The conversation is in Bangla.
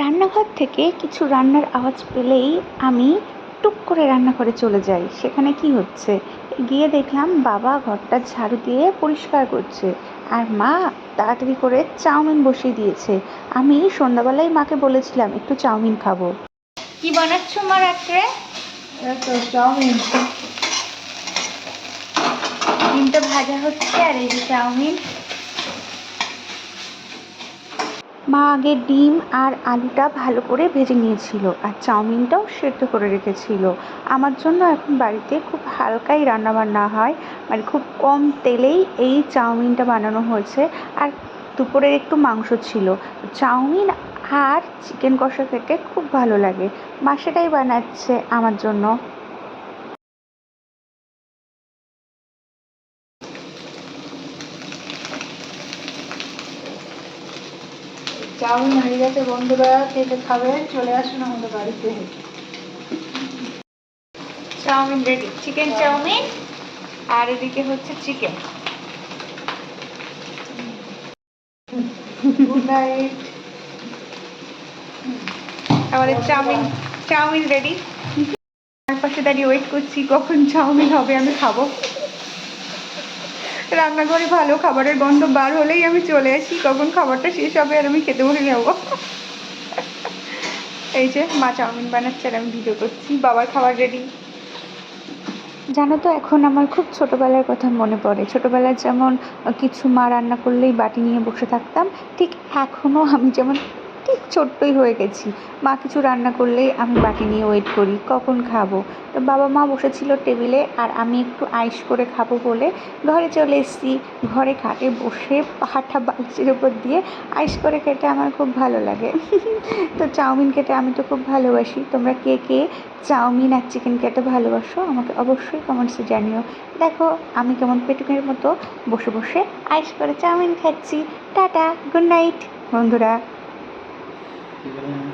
রান্নাঘর থেকে কিছু রান্নার আওয়াজ পেলেই আমি টুক করে রান্নাঘরে চলে যাই। সেখানে কি হচ্ছে? গিয়ে দেখলাম বাবা ঘরটা ঝাড়ু দিয়ে পরিষ্কার করছে। আর মা তাড়াতাড়ি করে চাউমিন বসিয়ে দিয়েছে। আমি সন্ধ্যাবেলায় মাকে বলেছিলাম একটু চাউমিন খাব। কি বানাচ্ছ মা রাত্রে? চাউমিন। ডিমটা ভাজা হচ্ছে আর এই যে চাউমিন। মা আগে ডিম আর আলুটা ভালো করে ভেজে নিয়েছিল আর চাউমিনটাও সেদ্ধ করে রেখেছিল। আমার জন্য এখন বাড়িতে খুব হালকাই রান্নাবান্না হয়। মানে খুব কম তেলেই এই চাউমিনটা বানানো হয়েছে আর দুপুরের একটু মাংস ছিল। চাউমিন আর চিকেন কষা খেতে খুব ভালো লাগে। মা সেটাই বানাচ্ছে আমার জন্য। চাউমিন হয়ে গেছে বন্ধুরা? কে কে খাবে? চলে আসুন আমাদের বাড়িতে। Chow mein ready chicken chow mein আর এদিকে হচ্ছে চিকেন গুড নাইট আমাদের chow mein chow mein ready পাশে দাঁড়িয়ে ওয়েট করছি কখন চাউমিন হবে আমি খাব। রান্নাঘরে ভালো খাবারের গন্ধ বার হলেই আমি চলে আসি, কখন খাবারটা শেষ হবে আর আমি খেতে বসে যাব। এই যে মা চাউমিন বানাচ্ছে আর আমি ভিডিও করছি, বাবার খাবার রেডি জানো তো, এখন আমার খুব ছোটোবেলার কথা মনে পড়ে। ছোটোবেলায় যেমন কিছু মা রান্না করলেই বাটি নিয়ে বসে থাকতাম, ঠিক এখনও আমি যেমন ঠিক ছোট্টই হয়ে গেছি। মা কিছু রান্না করলেই আমি বাটি নিয়ে ওয়েট করি, কখন খাব? তো বাবা মা বসেছিল টেবিলে আর আমি একটু আইস করে খাব বলে ঘরে চলে এসেছি। ঘরে খাটে বসে পাহাড়টা বালিশের উপর দিয়ে আইস করে খেতে আমার খুব ভালো লাগে। তো চাউমিন খেতে আমি তো খুব ভালোবাসি। তোমরা কে কে চাউমিন আর চিকেন খেতে ভালোবাসো আমাকে অবশ্যই কমেন্টসে জানিও। দেখো, আমি কেমন পেটুকের মতো বসে বসে আইস করে চাউমিন খাচ্ছি। টাটা গুড নাইট বন্ধুরা। ಸಿಗಲಿಲ್ಲ